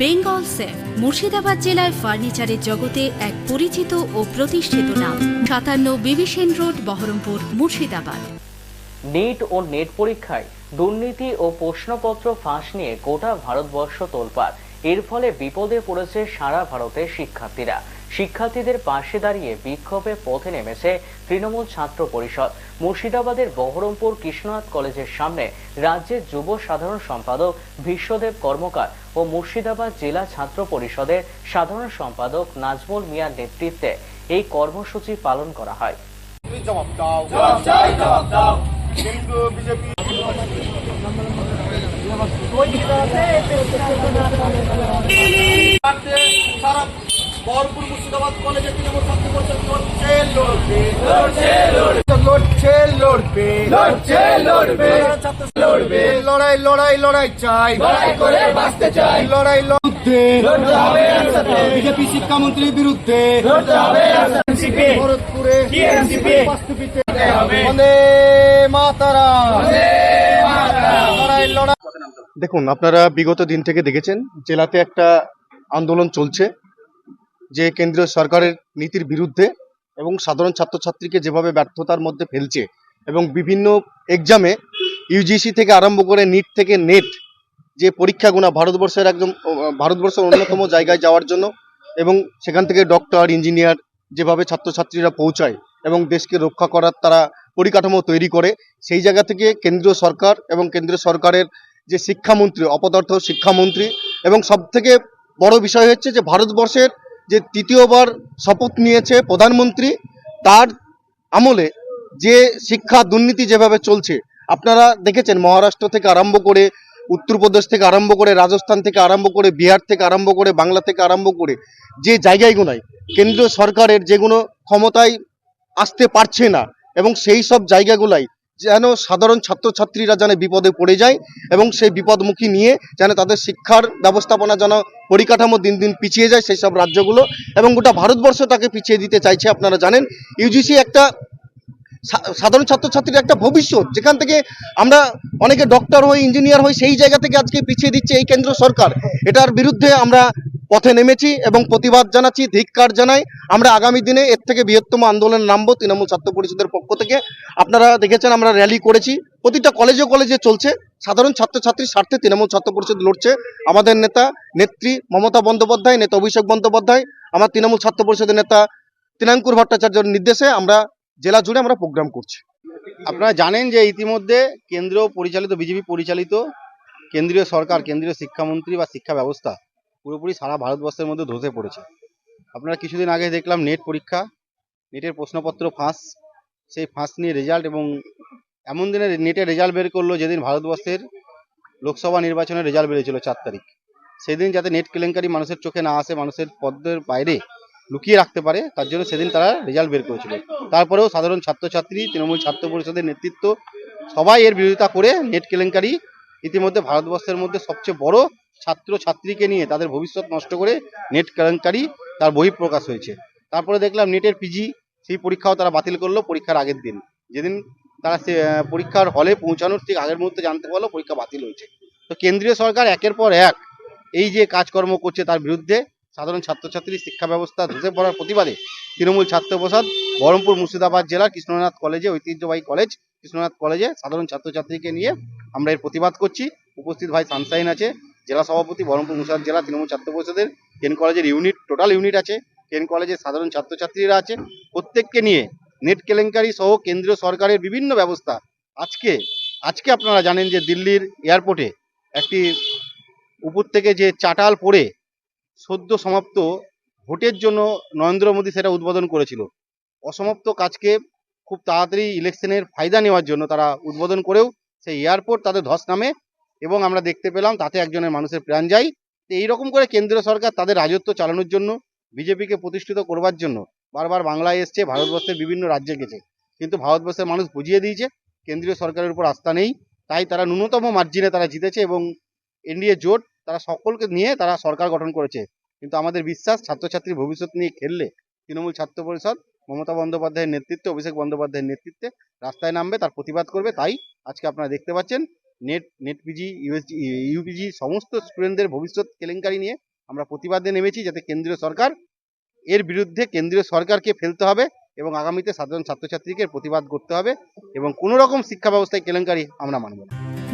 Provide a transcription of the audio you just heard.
Bengal safe, Murshidabad জেলায় ফার্নিচারের জগতে এক পরিচিত ও প্রতিষ্ঠিত নাম। সাতান্ন বিবিসেন রোড, বহরমপুর, মুর্শিদাবাদ। নিট ও নেট পরীক্ষায় দুর্নীতি ও প্রশ্নপত্র ফাঁস নিয়ে গোটা ভারতবর্ষ তোলপাড়। এর ফলে বিপদে পড়েছে সারা ভারতের শিক্ষার্থীরা। শিক্ষার্থীদের পাশে দাঁড়িয়ে বিক্ষোভে পথে নেমেছে তৃণমূল ছাত্র পরিষদ। মুর্শিদাবাদের বহরমপুর কৃষ্ণনাথ কলেজের সামনে রাজ্যের যুব সাধারণ সম্পাদক বিশ্বদেব কর্মকার ও মুর্শিদাবাদ জেলা ছাত্র পরিষদের সাধারণ সম্পাদক নাজমুল মিয়ার নেতৃত্বে এই কর্মসূচি পালন করা হয়। বিজেপি সারা মুর্শিদাবাদ কলেজে তৃণমূল ছাত্র পরিষদ লড়ছে লড়বে। লড়ছে লড়বে। লড়ছে লড়বে। লড়বে। লড়াই লড়াই লড়াই চাই। লড়াই করে বাঁচতে চাই। লড়াই লড়তে বিজেপি শিক্ষামন্ত্রীর বিরুদ্ধে। ভরতপুরে বাস্তুপিতে বন্দে মাতারা লড়াই লড়াই। দেখুন আপনারা বিগত দিন থেকে দেখেছেন জেলাতে একটা আন্দোলন চলছে। যে কেন্দ্রীয় সরকারের নীতির বিরুদ্ধে এবং সাধারণ ছাত্রছাত্রীকে যেভাবে ব্যর্থতার মধ্যে ফেলছে এবং বিভিন্ন এক্সামে ইউজিসি থেকে আরম্ভ করে নিট থেকে নেট যে পরীক্ষাগুলো ভারতবর্ষের একদম ভারতবর্ষের অন্যতম জায়গায় যাওয়ার জন্য এবং সেখান থেকে ডক্টর ইঞ্জিনিয়ার যেভাবে ছাত্রছাত্রীরা পৌঁছায় এবং দেশকে রক্ষা করার তারা পরিকাঠামো তৈরি করে, সেই জায়গা থেকে কেন্দ্রীয় সরকার এবং কেন্দ্রীয় সরকারের যে শিক্ষামন্ত্রী, অপদার্থ শিক্ষামন্ত্রী এবং সব থেকে বড় বিষয় হচ্ছে যে ভারতবর্ষের যে তৃতীয়বার শপথ নিয়েছে প্রধানমন্ত্রী, তার আমলে যে শিক্ষা দুর্নীতি যেভাবে চলছে, আপনারা দেখেছেন মহারাষ্ট্র থেকে আরম্ভ করে, উত্তরপ্রদেশ থেকে আরম্ভ করে, রাজস্থান থেকে আরম্ভ করে, বিহার থেকে আরম্ভ করে, বাংলা থেকে আরম্ভ করে, যে জায়গাগুলোয় কেন্দ্রীয় সরকারের যেগুলো ক্ষমতায় আসতে পারছে না, এবং সেই সব জায়গাগুলাই যেন সাধারণ ছাত্রছাত্রীরা যেন বিপদে পড়ে যায় এবং সেই বিপদমুখী নিয়ে যেন তাদের শিক্ষার ব্যবস্থাপনা যেন পরিকাঠামো দিন দিন পিছিয়ে যায় সেই সব রাজ্যগুলো এবং গোটা ভারতবর্ষ তাকে পিছিয়ে দিতে চাইছে, আপনারা জানেন। ইউজিসি একটা সাধারণ ছাত্রছাত্রীর একটা ভবিষ্যৎ, যেখান থেকে আমরা অনেকে ডক্টর হই ইঞ্জিনিয়ার হই, সেই জায়গা থেকে আজকে পিছিয়ে দিচ্ছে এই কেন্দ্র সরকার। এটার বিরুদ্ধে আমরা পথে নেমেছি এবং প্রতিবাদ জানাচ্ছি, ধিক্কার জানাই। আমরা আগামী দিনে এর থেকে বৃহত্তম আন্দোলন নামবো তৃণমূল ছাত্র পরিষদের পক্ষ থেকে। আপনারা দেখেছেন আমরা র্যালি করেছি। প্রতিটা কলেজে কলেজে চলছে। সাধারণ ছাত্রছাত্রীর স্বার্থে তৃণমূল ছাত্র পরিষদ লড়ছে। আমাদের নেতা, নেত্রী মমতা বন্দ্যোপাধ্যায়, নেতা অভিষেক বন্দ্যোপাধ্যায়, আমার তৃণমূল ছাত্র পরিষদের নেতা তৃণাঙ্কুর ভট্টাচার্যের নির্দেশে আমরা জেলা জুড়ে আমরা প্রোগ্রাম করছি। আপনারা জানেন যে ইতিমধ্যে কেন্দ্র পরিচালিত, বিজেপি পরিচালিত, কেন্দ্রীয় সরকার, কেন্দ্রীয় শিক্ষামন্ত্রী বা শিক্ষা ব্যবস্থা পুরোপুরি সারা ভারতবর্ষের মধ্যে ধসে পড়েছে। আপনারা কিছুদিন আগে দেখলাম নেট পরীক্ষা নেটের প্রশ্নপত্র ফাঁস। সেই ফাঁস নিয়ে রেজাল্ট এবং এমন দিনে নেটের রেজাল্ট বের করল যেদিন ভারতবর্ষের লোকসভা নির্বাচনের রেজাল্ট বেরিয়েছিল চার তারিখ। সেদিন যাতে নেট কেলেঙ্কারি মানুষের চোখে না আসে, মানুষের পদ্মের বাইরে লুকিয়ে রাখতে পারে, তার জন্য সেদিন তারা রেজাল্ট বের করেছিল। তারপরেও সাধারণ ছাত্রছাত্রী, তৃণমূল ছাত্র পরিষদের নেতৃত্ব সবাই এর বিরোধিতা করে নেট কেলেঙ্কারি ইতিমধ্যে ভারতবর্ষের মধ্যে সবচেয়ে বড় ছাত্র ছাত্রীকে নিয়ে তাদের ভবিষ্যৎ নষ্ট করে নেট কেলেঙ্কারি তার বহিঃপ্রকাশ হয়েছে। তারপরে দেখলাম নেটের পিজি সেই পরীক্ষাও তারা বাতিল করল পরীক্ষার আগের দিন। যেদিন তারা সে পরীক্ষার হলে পৌঁছানোর ঠিক আগের মুহূর্তে জানতে পারল পরীক্ষা বাতিল হয়েছে। তো কেন্দ্রীয় সরকার একের পর এক এই যে কাজকর্ম করছে তার বিরুদ্ধে সাধারণ ছাত্রছাত্রী শিক্ষা ব্যবস্থা ধসে পড়ার প্রতিবাদে তৃণমূল ছাত্র প্রসাদ বহরমপুর মুর্শিদাবাদ জেলার কৃষ্ণনাথ কলেজে, ঐতিহ্যবাহী কলেজ, কৃষ্ণনাথ কলেজে সাধারণ ছাত্রছাত্রীকে নিয়ে আমরা এর প্রতিবাদ করছি। উপস্থিত ভাই সানসাইন আছে, জেলা সভাপতি, বহরমপুর মুর্শিদাবাদ জেলা তৃণমূল ছাত্র পরিষদের টেন কলেজের ইউনিট, টোটাল ইউনিট আছে। টেন কলেজের সাধারণ ছাত্রছাত্রীরা আছে। প্রত্যেককে নিয়ে নেট কেলেঙ্কারি সহ কেন্দ্রীয় সরকারের বিভিন্ন ব্যবস্থা। আজকে আজকে আপনারা জানেন যে দিল্লির এয়ারপোর্টে একটি উপর থেকে যে চাটাল পড়ে সদ্য সমাপ্ত ভোটের জন্য নরেন্দ্র মোদী সেটা উদ্বোধন করেছিল। অসমাপ্ত কাজকে খুব তাড়াতাড়ি ইলেকশনের ফায়দা নেওয়ার জন্য তারা উদ্বোধন করেও সেই এয়ারপোর্ট তাদের ধস নামে এবং আমরা দেখতে পেলাম তাতে একজনের মানুষের প্রাণ যায়। তো এইরকম করে কেন্দ্রীয় সরকার তাদের রাজত্ব চালানোর জন্য, বিজেপিকে প্রতিষ্ঠিত করবার জন্য বারবার বাংলায় এসছে, ভারতবর্ষের বিভিন্ন রাজ্যে গেছে। কিন্তু ভারতবর্ষের মানুষ বুঝিয়ে দিয়েছে, কেন্দ্রীয় সরকারের উপর আস্থা নেই। তাই তারা ন্যূনতম মার্জিনে তারা জিতেছে এবং এনডিএ জোট তারা সকলকে নিয়ে তারা সরকার গঠন করেছে। কিন্তু আমাদের বিশ্বাস ছাত্রছাত্রীর ভবিষ্যৎ নিয়ে খেললে তৃণমূল ছাত্র পরিষদ, মমতা বন্দ্যোপাধ্যায়ের নেতৃত্বে, অভিষেক বন্দ্যোপাধ্যায়ের নেতৃত্বে রাস্তায় নামবে, তার প্রতিবাদ করবে। তাই আজকে আপনারা দেখতে পাচ্ছেন, NET NET PG USG, UPG সমস্ত স্টুডেন্টদের ভবিষ্যৎ কেলেঙ্কারি নিয়ে আমরা প্রতিবাদে নেমেছি যাতে কেন্দ্রীয় সরকার, এর বিরুদ্ধে কেন্দ্রীয় সরকারকে ফেলতে হবে এবং আগামীতে সাধারণ ছাত্রছাত্রীকে প্রতিবাদ করতে হবে এবং কোনো রকম শিক্ষা ব্যবস্থায় কেলেঙ্কারি আমরা মানব না।